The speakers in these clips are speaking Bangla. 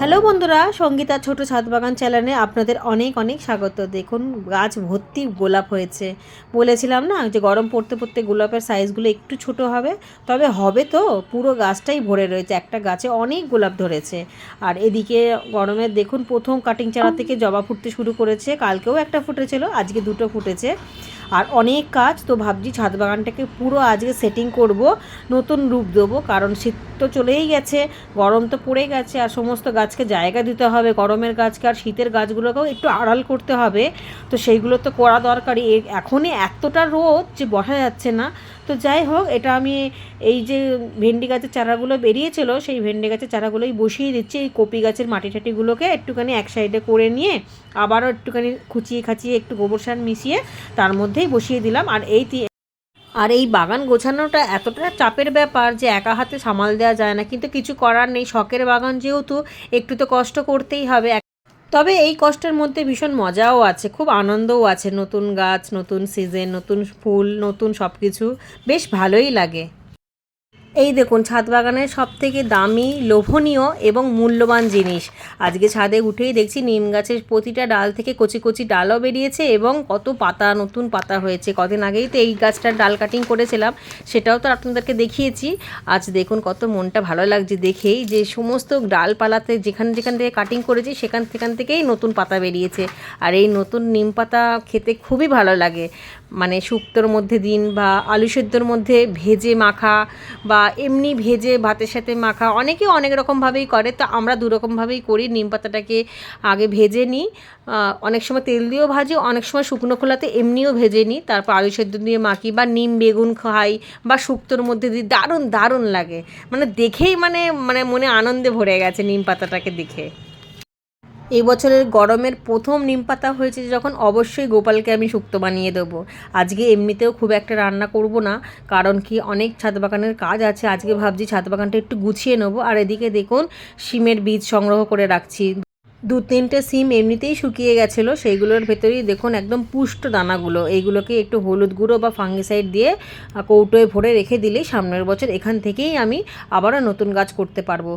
হ্যালো বন্ধুরা, সঙ্গীতা ছোট ছাদ বাগান চ্যানেলে আপনাদের অনেক অনেক স্বাগত। দেখুন, গাছ ভর্তি গোলাপ হয়েছে। বলেছিলাম না যে গরম পড়তে পড়তে গোলাপের সাইজগুলো একটু ছোট হবে, তবে হবে তো। পুরো গাছটাই ভরে রয়েছে। একটা গাছে অনেক গোলাপ ধরেছে। আর এদিকে গরমের দেখুন, প্রথম কাটিং চারা থেকে জবা ফুটতে শুরু করেছে। কালকেও একটা ফুটেছিল, আজকে দুটো ফুটেছে। আর অনেক কাজ, তো ভাবছি ছাদ বাগানটাকে পুরো আজকে সেটিং করব, নতুন রূপ দেবো। কারণ শীত তো চলেই গেছে, গরম তো পড়ে গেছে, আর সমস্ত গাছকে জায়গা দিতে হবে, গরমের গাছকে আর শীতের গাছগুলোকেও একটু আড়াল করতে হবে। তো সেইগুলো তো করা দরকারই। এখনই এতটা রোদ যে বসা যাচ্ছে না। তো যাই হোক, এটা আমি এই যে ভেন্ডি গাছের চারাগুলো বেরিয়েছিল, সেই ভেন্ডি গাছের চারাগুলোই বসিয়ে দিচ্ছি। এই কপি গাছের মাটি টাটিগুলোকে একটুখানি এক সাইডে করে নিয়ে আবারও একটুখানি খুচিয়ে খাচিয়ে একটু গোবর সার মিশিয়ে তার মধ্যেই বসিয়ে দিলাম। আর এই আর এই বাগান গোছানোটা এতটা চাপের ব্যাপার যে একা হাতে সামাল দেওয়া যায় না, কিন্তু কিছু করার নেই। শখের বাগান যেহেতু, একটু তো কষ্ট করতেই হবে। তবে এই কষ্টের মধ্যে ভীষণ মজাও আছে, খুব আনন্দও আছে। নতুন গাছ, নতুন সিজন নতুন ফুল, নতুন সব কিছু বেশ ভালোই লাগে। এই দেখুন, ছাদ বাগানের সব থেকে দামি, লোভনীয় এবং মূল্যবান জিনিস। আজকে ছাদে উঠেই দেখছি নিম গাছের প্রতিটা ডাল থেকে কচি কচি ডালও বেরিয়েছে এবং কত পাতা, নতুন পাতা হয়েছে। কদিন আগেই তো এই গাছটার ডাল কাটিং করেছিলাম, সেটাও তো আপনাদেরকে দেখিয়েছি। আজ দেখুন কত মনটা ভালো লাগছে দেখেই যে সমস্ত ডালপালাতে যেখান যেখান থেকে কাটিং করেছি, সেখান সেখান থেকেই নতুন পাতা বেরিয়েছে। আর এই নতুন নিম পাতা খেতে খুবই ভালো লাগে। মানে শুক্তোর মধ্যে দিন বা আলু সেদ্ধর মধ্যে ভেজে মাখা বা এমনি ভেজে ভাতের সাথে মাখা, অনেকে অনেক রকমভাবেই করে। তো আমরা দুরকমভাবেই করি, নিম পাতাটাকে আগে ভেজে নিই। অনেক সময় তেল দিয়েও ভাজি, অনেক সময় শুকনো খোলাতে এমনিও ভেজে নিই। তারপর আলু সেদ্ধ দিয়ে মাখি বা নিম, বেগুন খাই বা শুক্তোর মধ্যে দিই, দারুণ দারুণ লাগে। মানে দেখেই মানে মানে মনে আনন্দে ভরে গেছে নিম পাতাটাকে দেখে। এই বছরের গরমের প্রথম নিম পাতা হয়েছে যখন অবশ্যই গোপালকে আমি শুক্তো বানিয়ে দেবো। আজকে এমনিতেও খুব একটা রান্না করব না, কারণ কি অনেক ছাদ বাগানের কাজ আছে। আজকে ভাবছি ছাদ বাগানটা একটু গুছিয়ে নেব। আর এদিকে দেখুন, শিমের বীজ সংগ্রহ করে রাখছি। দু তিনটে সিম এমনিতেই শুকিয়ে গেছিল, সেইগুলোর ভেতরেই দেখুন একদম পুষ্ট দানাগুলো। এইগুলোকে একটু হলুদ গুঁড়ো বা ফাঙ্গিসাইড দিয়ে কৌটোয় ভরে রেখে দিলেই সামনের বছর এখান থেকেই আমি আবারও নতুন গাছ করতে পারব।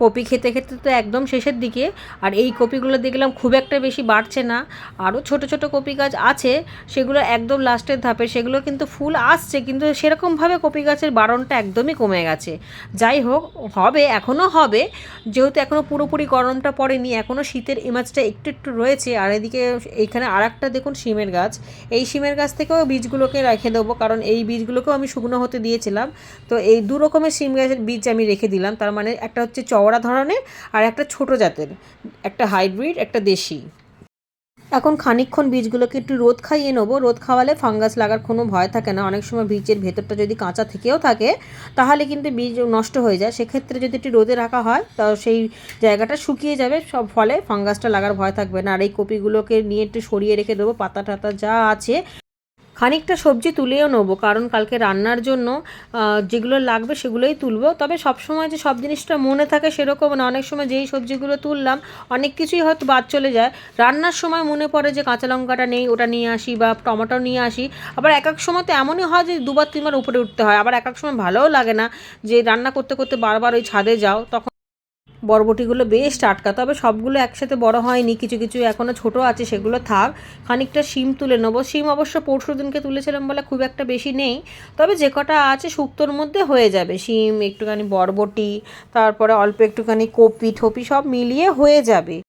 কপি খেতে খেতে তো একদম শেষের দিকে, আর এই কপিগুলো দেখলাম খুব একটা বেশি বাড়ছে না। আরও ছোট ছোট কপি গাছ আছে, সেগুলো একদম লাস্টের ধাপে, সেগুলো কিন্তু ফুল আসছে, কিন্তু সেরকমভাবে কপি গাছের বারণটা একদমই কমে গেছে। যাই হোক, হবে এখনও হবে, যেহেতু এখনও পুরোপুরি গরমটা পড়েনি এখনও শীতের ইমাজটা একটু একটু রয়েছে, আর এদিকে এইখানে আর একটা দেখুন শিমের গাছ। এই শিমের গাছ থেকেও বীজগুলোকে রেখে দেবো, কারণ এই বীজগুলোকেও আমি শুকনো হতে দিয়েছিলাম। তো এই দু রকমের শিম গাছের বীজ আমি রেখে দিলাম, তার মানে একটা হচ্ছে চওড়া ধরনের আর একটা ছোট জাতের, একটা হাইব্রিড, একটা দেশি। এখন খানিকক্ষণ বীজগুলোকে একটু রোদ খাইয়ে নেব। রোদ খাওয়ালে ফাঙ্গাস লাগার কোনো ভয় থাকে না। অনেক সময় বীজের ভেতরটা যদি কাঁচা থেকেও থাকে, তাহলে কিন্তু বীজ নষ্ট হয়ে যায়। সেক্ষেত্রে যদি একটু রোদে রাখা হয়, তা সেই জায়গাটা শুকিয়ে যাবে। সব ফলে ফাঙ্গাসটা লাগার ভয় থাকবে না। আর এই কপিগুলোকে নিয়ে একটু সরিয়ে রেখে দেবো। পাতা টাতা যা আছে খানিকটা সবজি তুলেও নেব, কারণ কালকে রান্নার জন্য যেগুলো লাগবে সেগুলোই তুলবো। তবে সব সময় যে সব জিনিসটা মনে থাকে সেরকম না। অনেক সময় যেই সবজিগুলো তুললাম, অনেক কিছুই হয়তো বাদ চলে যায়। রান্নার সময় মনে পড়ে যে কাঁচা লঙ্কাটা নেই, ওটা নিয়ে আসি বা টমেটো নিয়ে আসি। আবার এক এক সময় তো এমনই হয় যে দুবার তিনবার উপরে উঠতে হয়। আবার এক এক সময় ভালোও লাগে না যে রান্না করতে করতে বারবার ওই ছাদে যাও, তখন বরবটিগুলো বেশ টাটকা। তবে সবগুলো একসাথে বড় হয়নি, কিছু কিছু এখনও ছোট আছে, সেগুলো থাক। খানিকটা শিম তুলে নেব। শিম অবশ্য পরশু দিনকে তুলেছিলাম বলে খুব একটা বেশি নেই। তবে যে কটা আছে শুক্তোর মধ্যে হয়ে যাবে। শিম, একটুখানি বরবটি, তারপরে অল্প একটুখানি কপি ঠপি সব মিলিয়ে হয়ে যাবে।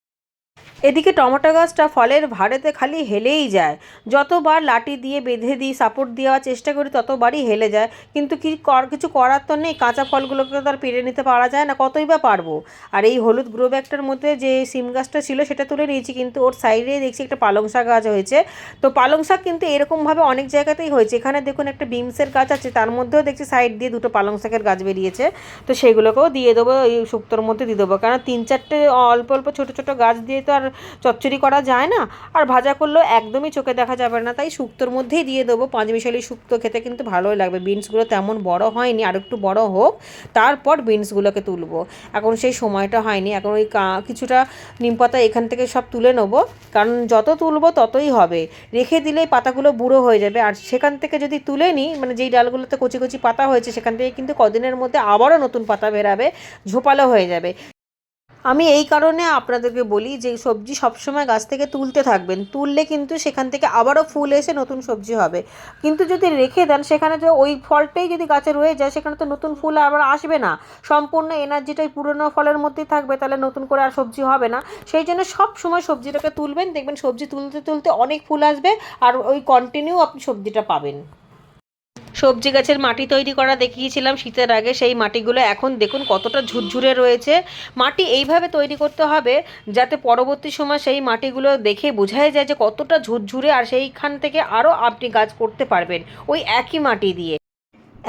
এদিকে টমেটো গাছটা ফলের ভাড়েতে খালি হেলেই যায়। যতবার লাঠি দিয়ে বেঁধে দিই, সাপোর্ট দেওয়ার চেষ্টা করি, ততবারই হেলে যায়। কিন্তু কি কর, কিছু করার তো নেই, কাঁচা ফলগুলোকে তো আর পেরে নিতে পারা যায় না, কতই বা পারব? আর এই হলুদ গ্রো ব্যাগটার মধ্যে যে সিম গাছটা ছিল, সেটা তুলে নিয়েছি, কিন্তু ওর সাইডে দেখছি একটা পালং শাক গাছ হয়েছে। তো পালং শাক কিন্তু এরকমভাবে অনেক জায়গাতেই হয়েছে। এখানে দেখুন একটা বিমসের গাছ আছে, তার মধ্যেও দেখছি সাইড দিয়ে দুটো পালং শাকের গাছ বেরিয়েছে। তো সেগুলোকেও দিয়ে দেবো, এই শুক্তোর মধ্যে দিয়ে দেবো। কারণ তিন চারটে অল্প অল্প ছোটো ছোটো গাছ দিয়ে তো আর চচ্চড়ি করা যায় না। আর ভাজা করলেও একদমই চোখে দেখা যাবে না। তাই শুক্তোর মধ্যেই দিয়ে দেবো পাঁচমিশালি শুক্তো। খেতে কিন্তু ভালোই লাগবে। বিনসগুলো তেমন বড় হয়নি, আর একটু বড় হোক, তারপর বিনসগুলোকে তুলবো। এখন সেই সময়টা হয়নি। এখন ওই কিছুটা নিম পাতা এখান থেকে সব তুলে নেব। কারণ যত তুলবো ততই হবে। রেখে দিলে পাতাগুলো বুড়ো হয়ে যাবে। আর সেখান থেকে যদি তুলে নিই মানে যেই ডালগুলোতে কচি কচি পাতা হয়েছে, সেখান থেকে কিন্তু কদিনের মধ্যে আবারও নতুন পাতা বেরাবে, ঝোপালো হয়ে যাবে। আমি এই কারণে আপনাদেরকে বলি যে সবজি সবসময় গাছ থেকে তুলতে থাকবেন। তুললে কিন্তু সেখান থেকে আবারও ফুল এসে নতুন সবজি হবে। কিন্তু যদি রেখে দেন, সেখানে যে ওই ফলটাই যদি গাছে রয়ে যায়, সেখানে তো নতুন ফুল আবার আসবে না। সম্পূর্ণ এনার্জিটাই পুরনো ফলের মধ্যেই থাকবে, তাহলে নতুন করে আর সবজি হবে না। সেই জন্য সব সময় সবজিটাকে তুলবেন, দেখবেন সবজি তুলতে তুলতে অনেক ফুল আসবে, আর ওই কন্টিনিউ আপনি সবজিটা পাবেন। সবজি গাছের মাটি তৈরি করা দেখিয়েছিলাম শীতের আগে, সেই মাটিগুলো এখন দেখুন কতটা ঝুরঝুরে রয়েছে। মাটি এইভাবে তৈরি করতে হবে যাতে পরবর্তী সময় সেই মাটিগুলো দেখে বোঝাই যায় যে কতটা ঝুরঝুরে আর সেইখান থেকে আরও আপনি গাছ করতে পারবেন। ওই একই মাটি দিয়ে।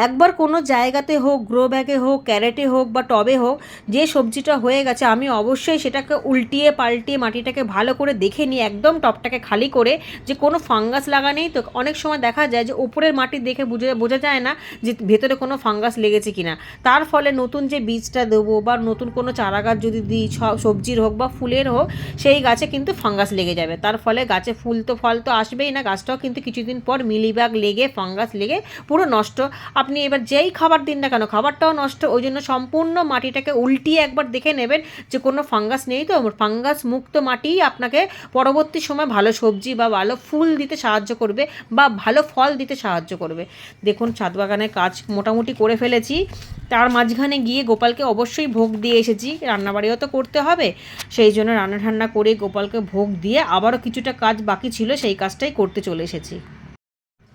একবার কোনো জায়গাতে হোক গ্রো ব্যাগে হোক ক্যারেটে হোক বা টবে হোক, যে সবজিটা হয়ে গেছে, আমি অবশ্যই সেটাকে উল্টিয়ে পাল্টিয়ে মাটিটাকে ভালো করে দেখে নিই একদম টবটাকে খালি করে যে কোনো ফাঙ্গাস লাগা নেই তো অনেক সময় দেখা যায় যে উপরের মাটি দেখে বুঝে, বোঝা যায় না যে ভেতরে কোনো ফাঙ্গাস লেগেছে কি না তার ফলে নতুন যে বীজটা দেবো বা নতুন কোনো চারা গাছ যদি দিই সবজির হোক বা ফুলের হোক, সেই গাছে কিন্তু ফাঙ্গাস লেগে যাবে। তার ফলে গাছে ফুল তো, ফল তো আসবেই না, গাছটাও কিন্তু কিছুদিন পর মিলিবাগ লেগে ফাঙ্গাস লেগে পুরো নষ্ট। আপনি এবার যেই খাবার দিন না কেন, খাবারটাও নষ্ট, ওই জন্য সম্পূর্ণ মাটিটাকে উল্টিয়ে একবার দেখে নেবেন যে কোনো ফাঙ্গাস নেই তো? ফাঙ্গাস মুক্ত মাটিই আপনাকে পরবর্তী সময় ভালো সবজি বা ভালো ফুল দিতে সাহায্য করবে বা ভালো ফল দিতে সাহায্য করবে। দেখুন ছাদ বাগানের কাজ মোটামুটি করে ফেলেছি। তার মাঝখানে গিয়ে গোপালকে অবশ্যই ভোগ দিয়ে এসেছি। রান্নাবাড়িও তো করতে হবে। সেই জন্য রান্না ঠান্না করে গোপালকে ভোগ দিয়ে আবারও কিছুটা কাজ বাকি ছিল, সেই কাজটাই করতে চলে এসেছি।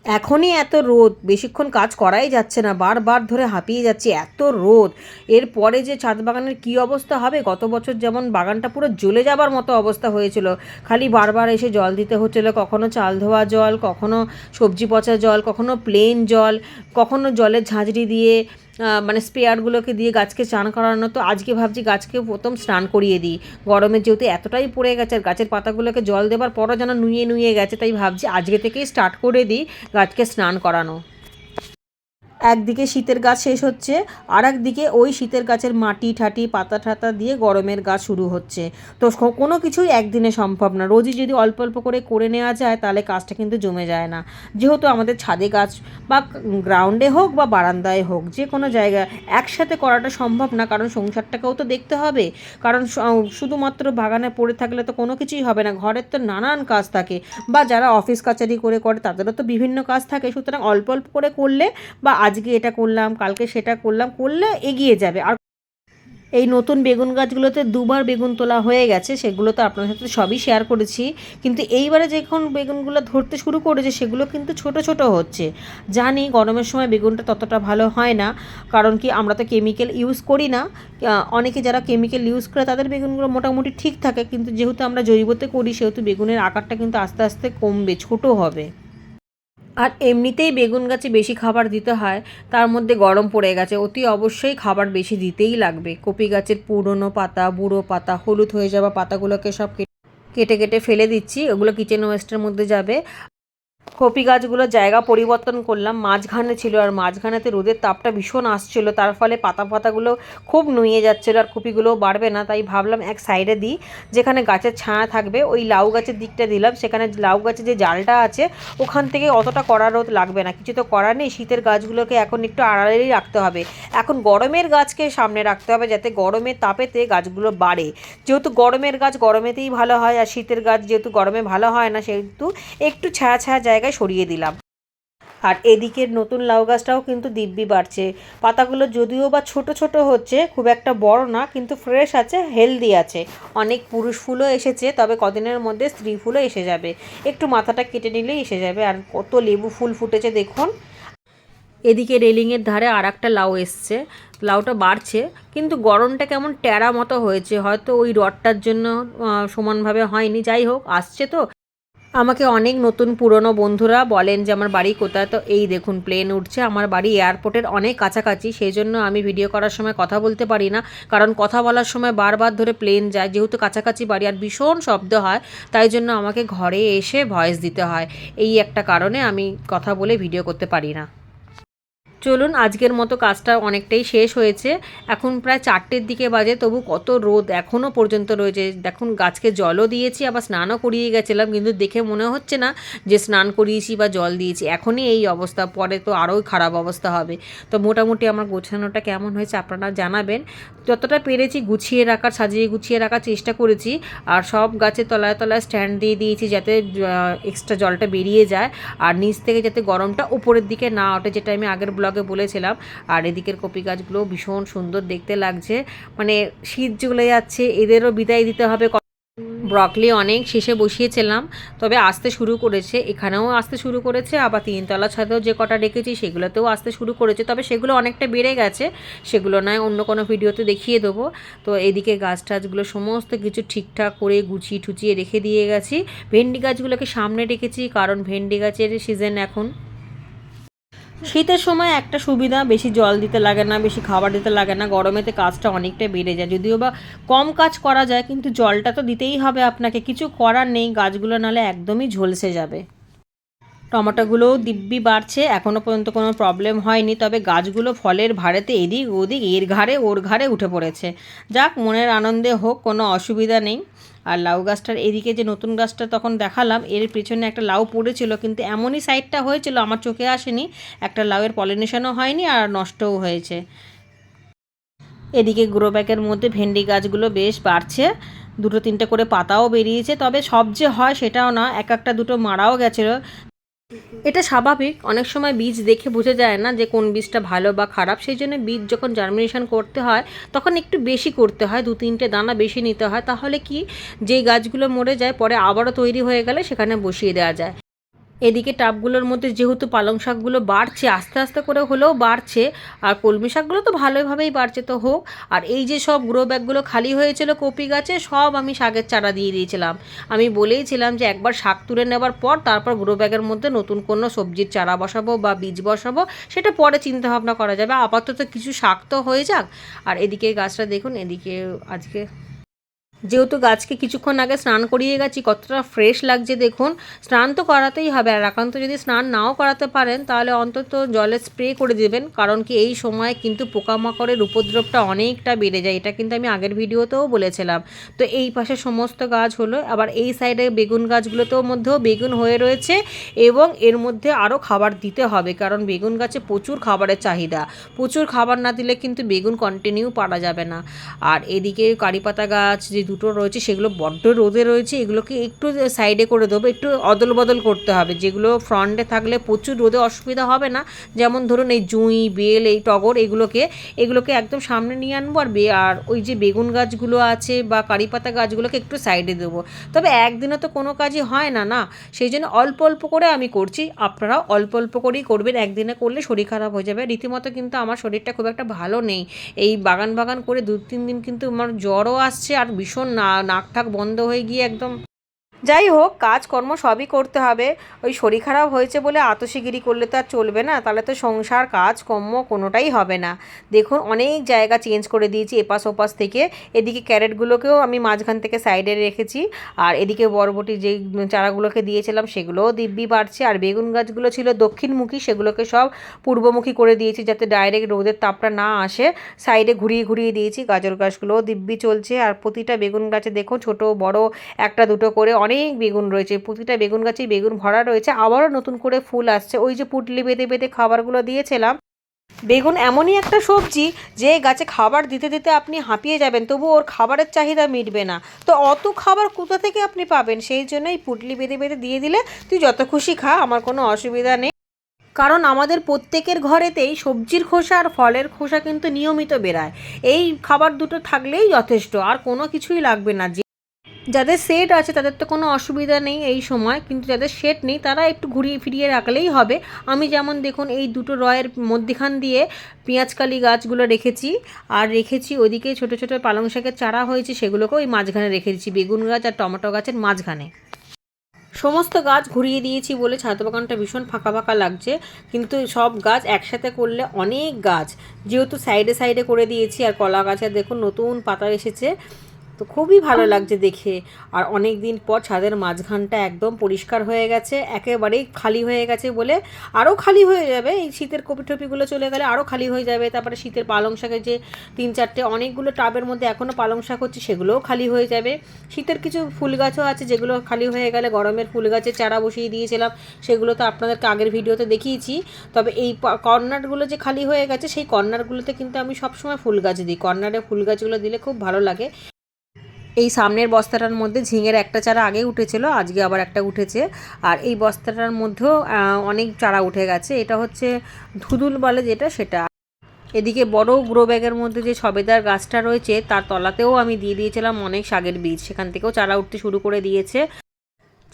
এখনই এত রোদ। বেশিক্ষণ কাজ করাই যাচ্ছে না। বারবার ধরে হাঁপিয়ে যাচ্ছে এত রোদ। এরপরে যে ছাদ বাগানের কী অবস্থা হবে? গত বছর যেমন বাগানটা পুরো জ্বলে যাবার মতো অবস্থা হয়েছিল। খালি বারবার এসে জল দিতে হচ্ছিল। কখনো চাল ধোয়া জল, কখনো সবজি পচা জল, কখনো প্লেন জল, কখনো জলের ঝাঁঝরি দিয়ে মানে স্প্রেয়ারগুলোকে দিয়ে গাছকে স্নান করানো, তো আজকে ভাবছি গাছকে প্রথম স্নান করিয়ে দিই। গরমে যেহেতু এতটাই পড়ে গেছে, আর গাছের পাতাগুলোকে জল দেবার পরও যেন নুয়ে নুয়ে গেছে, তাই ভাবছি আজকে থেকেই স্টার্ট করে দিই গাছকে স্নান করানো। একদিকে শীতের গাছ শেষ হচ্ছে আর একদিকে ওই শীতের গাছের মাটি ঠাটি, পাতা ঠাতা দিয়ে গরমের গাছ শুরু হচ্ছে। তো কোনো কিছুই একদিনে সম্ভব না। রোজই যদি অল্প অল্প করে করে নেওয়া যায়, তাহলে কাজটা কিন্তু জমে যায় না। যেহেতু আমাদের ছাদে গাছ বা গ্রাউন্ডে হোক বা বারান্দায় হোক, যে কোনো জায়গায় একসাথে করাটা সম্ভব না, কারণ সংসারটাকেও তো দেখতে হবে। কারণ শুধুমাত্র বাগানে পড়ে থাকলে তো কোনো কিছুই হবে না, ঘরের তো নানান কাজ থাকে। বা যারা অফিস কাচারি করে করে, তাদেরও তো বিভিন্ন কাজ থাকে। সুতরাং অল্প অল্প করে করলে বা আজকে এটা করলাম, কালকে সেটা করলাম, করলে এগিয়ে যাবে। আর এই নতুন বেগুন গাছগুলোতে দুবার বেগুন তোলা হয়ে গেছে, সেগুলো তো আপনার সাথে সবই শেয়ার করেছি। কিন্তু এইবারে যখন বেগুনগুলো ধরতে শুরু করেছে, সেগুলো কিন্তু ছোট ছোট হচ্ছে। জানি গরমের সময় বেগুনটা ততটা ভালো হয় না, কারণ কি আমরা তো কেমিক্যাল ইউজ করি না। অনেকে যারা কেমিক্যাল ইউজ করে, তাদের বেগুনগুলো মোটামুটি ঠিক থাকে, কিন্তু যেহেতু আমরা জৈবতে করি, সেহেতু বেগুনের আকারটা কিন্তু আস্তে আস্তে কমবে, ছোট হবে। আর এমনিতেই বেগুন গাছে বেশি খাবার দিতে হয়, তার মধ্যে গরম পড়ে গেছে, অতি অবশ্যই খাবার বেশি দিতেই লাগবে। কপি গাছের পুরনো পাতা, বুড়ো পাতা, হলুদ হয়ে যাওয়া পাতাগুলোকে সব কেটে- কেটে ফেলে দিচ্ছি, ওগুলো কিচেন ওয়েস্টের মধ্যে যাবে। কপি গাছগুলো জায়গা পরিবর্তন করলাম। মাঝখানে ছিল আর মাঝখানেতে রোদের তাপটা ভীষণ আসছিল। তার ফলে পাতা পাতাগুলো খুব নুয়ে যাচ্ছিল আর কপিগুলোও বাড়বে না। তাই ভাবলাম এক সাইডে দিই, যেখানে গাছের ছায়া থাকবে, ওই লাউ গাছের দিকটা দিলাম। সেখানে লাউ গাছের যে জালটা আছে, ওখান থেকে অতটা কড়া রোদ লাগবে না। কিছু তো করার নেই। শীতের গাছগুলোকে এখন একটু আড়ালেই রাখতে হবে। এখন গরমের গাছকে সামনে রাখতে হবে যাতে গরমের তাপেতে গাছগুলো বাড়ে। যেহেতু গরমের গাছ গরমেতেই ভালো হয় আর শীতের গাছ যেহেতু গরমে ভালো হয় না, সেহেতু একটু ছায়া ছায়া জায়গায় সরিয়ে দিলাম। আর এদিকের নতুন লাউ গাছটাও কিন্তু দিব্যি বাড়ছে। পাতাগুলো যদিও বা ছোট ছোট হচ্ছে, খুব একটা বড় না, কিন্তু ফ্রেশ আছে, হেলদি আছে। অনেক পুরুষ ফুলও এসেছে, তবে কদিনের মধ্যে স্ত্রী ফুলও এসে যাবে। একটু মাথাটা কেটে নিলেই এসে যাবে, আর কত লেবু ফুল ফুটেছে দেখুন। এদিকে রেলিংয়ের ধারে আর একটা লাউ এসছে। লাউটা বাড়ছে, কিন্তু গরমটা কেমন ট্যাড়া মতো হয়েছে। হয়তো ওই রডটার জন্য সমানভাবে হয়নি। যাই হোক, আসছে তো। আমাকে অনেক নতুন পুরনো বন্ধুরা বলেন যে, আমার বাড়ি কোথায়? তো এই দেখুন প্লেন উঠছে। আমার বাড়ি এয়ারপোর্টের অনেক কাছাকাছি। সেই জন্য আমি ভিডিও করার সময় কথা বলতে পারি না। কারণ কথা বলার সময় বারবার ধরে প্লেন যায়। যেহেতু কাছাকাছি বাড়ি আর ভীষণ শব্দ হয়, তাই জন্য আমাকে ঘরে এসে ভয়েস দিতে হয়। এই একটা কারণে আমি কথা বলে ভিডিও করতে পারি না। চলুন, আজকের মতো কাজটা অনেকটাই শেষ হয়েছে। এখন প্রায় চারটের দিকে বাজে, তবু কত রোদ এখনও পর্যন্ত রয়েছে। দেখুন, গাছকে জলও দিয়েছি, আবার স্নানও করিয়ে গেছিলাম, কিন্তু দেখে মনে হচ্ছে না যে স্নান করিয়েছি বা জল দিয়েছি। এখনই এই অবস্থা, পরে তো আরও খারাপ অবস্থা হবে। তো মোটামুটি আমার গোছানোটা কেমন হয়েছে আপনারা জানাবেন। যতটা পেরেছি গুছিয়ে রাখার, সাজিয়ে গুছিয়ে রাখার চেষ্টা করেছি, আর সব গাছের তলায় তলায় স্ট্যান্ড দিয়ে দিয়েছি যাতে এক্সট্রা জলটা বেরিয়ে যায়। আর নিচ থেকে যাতে গরমটা উপরের দিকে না ওঠে, যেটা আমি আগের ব্লগে বলেছিলাম, আর এদিকের কপি গাছগুলো ভীষণ সুন্দর দেখতে লাগছে। মানে শীত চলে যাচ্ছে, এদেরও বিদায় দিতে হবে। ব্রকলি অনেক শেষে বসিয়েছিলাম, তবে আসতে শুরু করেছে, এখানেও আসতে শুরু করেছে, আবার তিনতলা ছাদেও যে কটা রেখেছি সেগুলোতেও আসতে শুরু করেছে, তবে সেগুলো অনেকটা বেড়ে গেছে, সেগুলো নয়, অন্য কোনো ভিডিওতে দেখিয়ে দেবো। তো এদিকে গাছ টাছগুলো সমস্ত কিছু ঠিকঠাক করে গুছিয়ে ঠুচিয়ে রেখে দিয়ে গেছি। ভেন্ডি গাছগুলোকে সামনে রেখেছি কারণ ভেন্ডি গাছের সিজন এখন। শীতের সময় একটা সুবিধা, বেশি জল দিতে লাগে না, বেশি খাবার দিতে লাগে না, গরমেতে কাজটা অনেকটা বেড়ে যায়। যদিও বা কম কাজ করা যায়, কিন্তু জলটা তো দিতেই হবে আপনাকে। কিছু করার নেই, গাছগুলো নাহলে একদমই ঝলসে যাবে। টমেটোগুলোও দিব্যি বাড়ছে। এখনও পর্যন্ত কোনো প্রবলেম হয়নি। তবে গাছগুলো ফলের ভাড়েতে এদিক ওদিক, এর ঘাড়ে ওর ঘাড়ে উঠে পড়েছে। যাক, মনের আনন্দে হোক, কোনো অসুবিধা নেই। আর লাউ গাছটার এদিকে যে নতুন গাছটা তখন দেখালাম, এর পেছনে একটা লাউ পড়েছিল, কিন্তু এমনই সাইডটা হয়েছিল, আমার চোখে আসেনি। একটা লাউয়ের পলিনেশনও হয়নি আর নষ্টও হয়েছে। এদিকে গ্রো ব্যাগের মধ্যে ভেন্ডি গাছগুলো বেশ বাড়ছে। দুটো তিনটে করে পাতাও বেরিয়েছে। তবে সব যে হয় সেটাও না, এক একটা দুটো মারাও গেছিল। এটা স্বাভাবিক। অনেক সময় বীজ দেখে বোঝা যায় না যে কোন বীজটা ভালো বা খারাপ। সেই জন্য বীজ যখন জার্মিনেশন করতে হয়, তখন একটু বেশি করতে হয় দু তিনটে দানা বেশি নিতে হয়। তাহলে কি? যেই গাছগুলো মরে যায়, পরে আবারও তৈরি হয়ে গেলে সেখানে বসিয়ে দেওয়া যায়। এদিকে টাবগুলোর মধ্যে যেহেতু পালং শাকগুলো বাড়ছে, আস্তে আস্তে করে হলেও বাড়ছে, আর কলমি শাকগুলো তো ভালোভাবেই বাড়ছে তো হোক। আর এই যে সব গ্রো ব্যাগগুলো খালি হয়েছিল কপি গাছে, সব আমি শাকের চারা দিয়ে দিয়েছিলাম। আমি বলেইছিলাম যে একবার শাক তুলে নেবার পর তারপর গ্রো ব্যাগের মধ্যে নতুন কোনো সবজির চারা বসাবো বা বীজ বসাবো, সেটা পরে চিন্তা ভাবনা করা যাবে। আপাতত কিছু শাক তো হয়ে যাক। আর এদিকে গাছটা দেখুন, এদিকে আজকে যেহেতু গাছকে কিছুক্ষণ আগে স্নান করিয়ে গেছি, কতটা ফ্রেশ লাগছে দেখুন। স্নান তো করাতেই হবে, আর একান্ত যদি স্নান নাও করাতে পারেন, তাহলে অন্তত জলে স্প্রে করে দেবেন, কারণ কি এই সময় কিন্তু পোকামাকড়ের উপদ্রবটা অনেকটা বেড়ে যায়। এটা কিন্তু আমি আগের ভিডিওতেও বলেছিলাম। তো এই পাশে সমস্ত গাছ হলো, আবার এই সাইডে বেগুন গাছগুলোতেও মধ্যেও বেগুন হয়ে রয়েছে, এবং এর মধ্যে আরও খাবার দিতে হবে, কারণ বেগুন গাছে প্রচুর খাবারের চাহিদা। প্রচুর খাবার না দিলে কিন্তু বেগুন কন্টিনিউ পারা যাবে না। আর এদিকে কারিপাতা গাছ, যে দুটো রয়েছে, সেগুলো বড্ড রোদে রয়েছে, এগুলোকে একটু সাইডে করে দেবো, একটু অদল বদল করতে হবে। যেগুলো ফ্রন্টে থাকলে প্রচুর রোদে অসুবিধা হবে না, যেমন ধরুন এই জুঁই, বেল, এই টগর, এগুলোকে এগুলোকে একদম সামনে নিয়ে আনব, আর বে আর ওই যে বেগুন গাছগুলো আছে বা কারিপাতা গাছগুলোকে একটু সাইডে দেবো। তবে একদিনে তো কোনো কাজই হয় না না? সেই জন্য অল্প অল্প করে আমি করছি। আপনারাও অল্প অল্প করেই করবেন, একদিনে করলে শরীর খারাপ হয়ে যাবে। রীতিমতো কিন্তু আমার শরীরটা খুব একটা ভালো নেই। এই বাগান বাগান করে দু তিন দিন কিন্তু আমার জ্বরও আসছে, আর ভীষণ না নাক ঠাক বন্ধ হয়ে গিয়ে একদম যাই হোক, কাজকর্ম সবই করতে হবে। ওই শরীর খারাপ হয়েছে বলে আতসিগিরি করলে তো আর চলবে না, তাহলে তো সংসার, কাজকর্ম কোনোটাই হবে না। দেখুন, অনেক জায়গা চেঞ্জ করে দিয়েছি এপাশ ওপাশ থেকে। এদিকে ক্যারেটগুলোকেও আমি মাঝখান থেকে সাইডে রেখেছি। আর এদিকে বরবটি যেই চারাগুলোকে দিয়েছিলাম, সেগুলোও দিব্যি বাড়ছে। আর বেগুন গাছগুলো ছিল দক্ষিণমুখী, সেগুলোকে সব পূর্বমুখী করে দিয়েছি যাতে ডাইরেক্ট রোদের তাপটা না আসে। সাইডে ঘুরিয়ে ঘুরিয়ে দিয়েছি, গাজর গাছগুলোও দিব্যি চলছে। আর প্রতিটা বেগুন গাছে দেখো ছোট, বড়, একটা দুটো করে অনেক অনেক বেগুন রয়েছে, প্রতিটা বেগুন গাছেই বেগুন ভরা রয়েছে। আবারও নতুন করে ফুল আসছে। ওই যে পুটলি বেঁধে বেঁধে খাবারগুলো দিয়েছিলাম। বেগুন এমনই একটা সবজি যে গাছে খাবার দিতে দিতে আপনি হাঁপিয়ে যাবেন, তবু ওর খাবারের চাহিদা মিটবে না। তো অত খাবার কোথা থেকে আপনি পাবেন? সেই জন্যই পুটলি বেঁধে বেঁধে দিয়ে দিলে তুই যত খুশি খা, আমার কোনো অসুবিধা নেই। কারণ আমাদের প্রত্যেকের ঘরেতেই সবজির খোসা আর ফলের খোসা কিন্তু নিয়মিত বেরায়। এই খাবার দুটো থাকলেই যথেষ্ট, আর কোনো কিছুই লাগবে না। যাদের সেট আছে, তাদের তো কোনো অসুবিধা নেই এই সময়, কিন্তু যাদের সেট নেই, তারা একটু ঘুরিয়ে ফিরিয়ে রাখলেই হবে। আমি যেমন দেখুন, এই দুটো রয়ের মধ্যিখান দিয়ে পেঁয়াজকালি গাছগুলো রেখেছি, আর রেখেছি ওদিকে ছোটো ছোটো পালং শাকের চারা হয়েছে, সেগুলোকেও ওই মাঝখানে রেখে দিচ্ছি, বেগুন গাছ আর টমেটো গাছের মাঝখানে। সমস্ত গাছ ঘুরিয়ে দিয়েছি বলে ছাদ বাগানটা ভীষণ ফাঁকা ফাঁকা লাগছে, কিন্তু সব গাছ একসাথে করলে অনেক গাছ। যেহেতু সাইডে সাইডে করে দিয়েছি, আর কলা গাছের দেখুন নতুন পাতা এসেছে তো খুবই ভালো লাগছে দেখে। আর অনেক দিন পর ছাদের মাঝখানটা একদম পরিষ্কার হয়ে গেছে একেবারেই খালি হয়ে গেছে বলে আরও খালি হয়ে যাবে। এই শীতের কপি টপিগুলো চলে গেলে আরও খালি হয়ে যাবে। তারপরে শীতের পালং শাকের যে তিন চারটে অনেকগুলো টাবের মধ্যে এখনও পালং শাক হচ্ছে সেগুলোও খালি হয়ে যাবে। শীতের কিছু ফুল গাছও আছে যেগুলো খালি হয়ে গেলে গরমের ফুল গাছের চারা বসিয়ে দিয়েছিলাম সেগুলো তো আপনাদেরকে আগের ভিডিওতে দেখিয়েছি। তবে এই কর্নারগুলো যে খালি হয়ে গেছে সেই কর্নারগুলোতে কিন্তু আমি সবসময় ফুল গাছ দিই। কর্নারে ফুল গাছগুলো দিলে খুব ভালো লাগে। এই সামনের বস্তাটার মধ্যে ঝিঙের একটা চারা আগে উঠেছিল, আজকে আবার একটা উঠেছে। আর এই বস্তাটার মধ্যেও অনেক চারা উঠে গেছে। এটা হচ্ছে ধুদুল বলে যেটা, সেটা। এদিকে বড় গ্রো ব্যাগের মধ্যে যে সবেদার গাছটা রয়েছে, তার তলাতেও আমি দিয়ে দিয়েছিলাম অনেক শাগের বীজ। সেখান থেকেও চারা উঠতে শুরু করে দিয়েছে।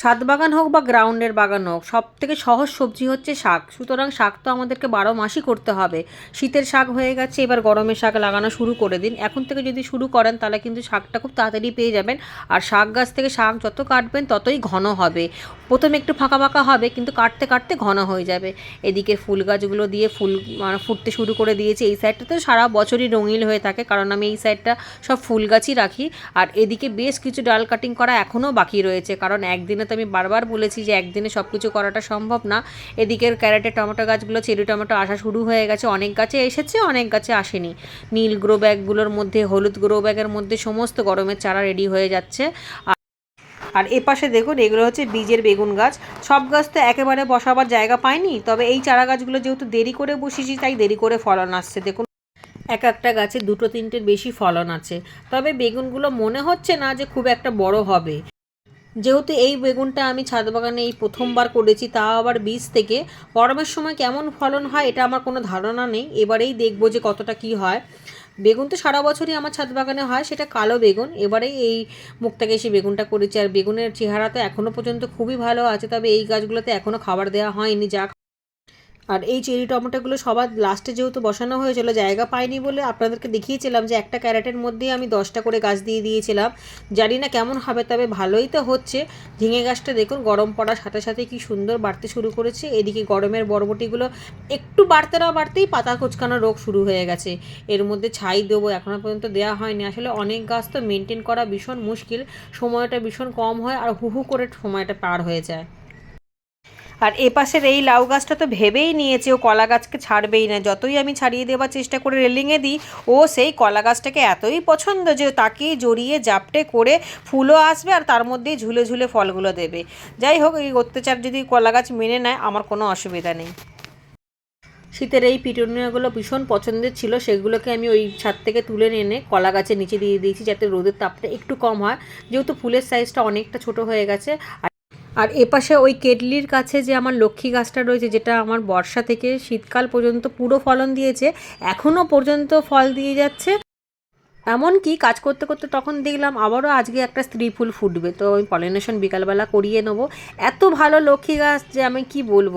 ছাদ বাগান হোক বা গ্রাউন্ডের বাগান হোক সব থেকে সহজ সবজি হচ্ছে শাক। সুতরাং শাক তো আমাদেরকে বারো মাসই করতে হবে। শীতের শাক হয়ে গেছে, এবার গরমের শাক লাগানো শুরু করে দিন। এখন থেকে যদি শুরু করেন, তাহলে কিন্তু শাকটা খুব তাড়াতাড়ি পেয়ে যাবেন। আর শাক গাছ থেকে শাক যত কাটবেন, ততই ঘন হবে। প্রথমে একটু ফাঁকা ফাঁকা হবে, কিন্তু কাটতে কাটতে ঘন হয়ে যাবে। এদিকে ফুল গাছগুলো দিয়ে ফুল মানে ফুটতে শুরু করে দিয়েছে। এই সাইডটা তো সারা বছরই রঙিন হয়ে থাকে, কারণ আমি এই সাইডটা সব ফুল গাছই রাখি। আর এদিকে বেশ কিছু ডাল কাটিং করা এখনও বাকি রয়েছে, কারণ একদিনে তো আমি বারবার বলেছি যে একদিনে সব কিছু করাটা সম্ভব না। এদিকের ক্যারেটে টমেটো গাছগুলো, চেরি টমেটো আসা শুরু হয়ে গেছে। অনেক গাছে এসেছে, অনেক গাছে আসেনি। নীল গ্রো ব্যাগগুলোর মধ্যে, হলুদ গ্রো ব্যাগের মধ্যে সমস্ত গরমের চারা রেডি হয়ে যাচ্ছে। আর- আর এপাশে দেখুন, এগুলো হচ্ছে বীজের বেগুন গাছ। সব গাছ তো একেবারে বসাবার জায়গা পায়নি, তবে এই চারা গাছগুলো যেহেতু দেরি করে বসিয়েছি, তাই দেরি করে ফলন আসছে। দেখুন, এক একটা গাছে দুটো তিনটের বেশি ফলন আছে। তবে বেগুনগুলো মনে হচ্ছে না যে খুব একটা বড় হবে। যেহেতু এই বেগুনটা আমি ছাদ বাগানে এই প্রথমবার করেছি, তা আবার বীজ থেকে। গরমের সময় কেমন ফলন হয় এটা আমার কোনো ধারণা নেই। এবারেই দেখব যে কতটা কি হয়। বেগুন তো সারা বছরই আমার ছাদ বাগানে হয়, সেটা কালো বেগুন। এবারেই এই মুখটাকে এসে বেগুনটা করেছি, আর বেগুনের চেহারা তো এখনও পর্যন্ত খুবই ভালো আছে, তবে এই গাছগুলোতে এখনও খাবার দেওয়া হয়নি, যা আর এই চেরি টমেটোগুলো সবার লাস্টে যেহেতু বসানো হয়েছিল, জায়গা পাইনি বলে আপনাদেরকে দেখিয়েছিলাম যে একটা ক্যারেটের মধ্যেই আমি দশটা করে গাছ দিয়ে দিয়েছিলাম। জানি না কেমন হবে, তবে ভালোই তো হচ্ছে। ঝিঙে গাছটা দেখুন, গরম পড়ার সাথে সাথে কি সুন্দর বাড়তে শুরু করেছে। এদিকে গরমের বরবটিগুলো একটু বাড়তে না বাড়তেই পাতা কোচকানো রোগ শুরু হয়ে গেছে। এর মধ্যে ছাই দেবো এখনও পর্যন্ত দেওয়া হয়নি। আসলে অনেক গাছ তো মেনটেন করা ভীষণ মুশকিল, সময়টা ভীষণ কম হয় আর হু হু করে সময়টা পার হয়ে যায়। আর এ পাশের এই লাউ গাছটা তো ভেবেই নিয়েছে, ও কলা গাছকে ছাড়বেই না। যতই আমি ছাড়িয়ে দেওয়ার চেষ্টা করে রেলিংয়ে দিই, ও সেই কলা গাছটাকে এতই পছন্দ যে তাকেই জড়িয়ে জাপটে করে ফুলও আসবে আর তার মধ্যেই ঝুলে ঝুলে ফলগুলো দেবে। যাই হোক, এই অত্যাচার যদি কলা গাছ মেনে নেয়, আমার কোনো অসুবিধা নেই। শীতের এই পিটুনিয়াগুলো ভীষণ পছন্দের ছিল, সেগুলোকে আমি ওই ছাদ থেকে তুলে এনে কলা গাছের নিচে দিয়ে দিয়েছি, যাতে রোদের তাপটা একটু কম হয়। যেহেতু ফুলের সাইজটা অনেকটা ছোট হয়ে গেছে আর এপাশে ওই কেটলির কাছে যে আমার লক্ষ্মী গাছটা রয়েছে, যেটা আমার বর্ষা থেকে শীতকাল পর্যন্ত পুরো ফলন দিয়েছে এখনও পর্যন্ত ফল দিয়ে যাচ্ছে। এমনকি কাজ করতে করতে তখন দেখলাম আবারও আজকে একটা স্ত্রী ফুল ফুটবে। তো আমি পলিনেশন বিকালবেলা করিয়ে নেব। এত ভালো লক্ষ্মী গাছ যে আমি কি বলব?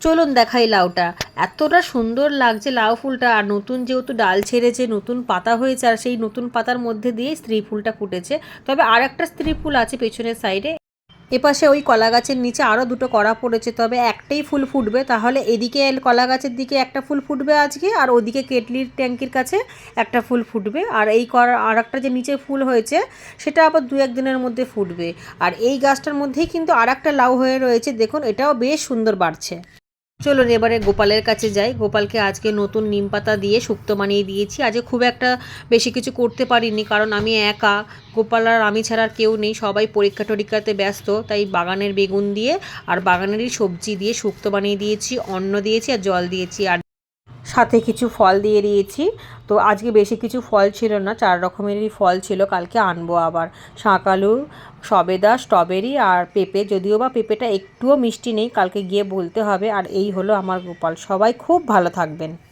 চলুন দেখাই লাউটা। এতটা সুন্দর লাগছে লাউ ফুলটা। আর নতুন যেহেতু ডাল ছেড়েছে, নতুন পাতা হয়েছে, আর সেই নতুন পাতার মধ্যে দিয়ে স্ত্রী ফুলটা ফুটেছে। তবে আর একটা স্ত্রী ফুল আছে পেছনের সাইডে। এপাশে ওই কলা গাছের নিচে আরও দুটো কড়া পড়েছে, তবে একটাই ফুল ফুটবে। তাহলে এদিকে কলা গাছের দিকে একটা ফুল ফুটবে আজকে, আর ওদিকে কেটলির ট্যাঙ্কির কাছে একটা ফুল ফুটবে। আর এই করা আর একটা যে নিচে ফুল হয়েছে, সেটা আবার দু এক দিনের মধ্যে ফুটবে। আর এই গাছটার মধ্যেই কিন্তু আর একটা লাউ হয়ে রয়েছে। দেখুন, এটাও বেশ সুন্দর বাড়ছে। চলুন এবারে গোপালের কাছে যাই। গোপালকে আজকে নতুন নিম পাতা দিয়ে শুক্তো বানিয়ে দিয়েছি। আজকে খুব একটা বেশি কিছু করতে পারিনি, কারণ আমি একা। গোপাল আর আমি ছাড়া আর কেউ নেই। সবাই পরীক্ষা টরীক্ষাতে ব্যস্ত। তাই বাগানের বেগুন দিয়ে আর বাগানেরই সবজি দিয়ে শুক্তো বানিয়ে দিয়েছি, অন্ন দিয়েছি আর জল দিয়েছি আর সাথে কিছু ফল দিয়ে দিয়েছি। তো আজকে বেশি কিছু ফল ছিল না, চার রকমেরই ফল ছিল। কালকে আনব আবার। শাঁকালু সবেদা স্ট্রবেরি আর পেঁপে, যদিও বা পেঁপেটা একটুও মিষ্টি নেই, কালকে গিয়ে বলতে হবে, আর এই হলো আমার গোপাল। সবাই খুব ভালো থাকবেন।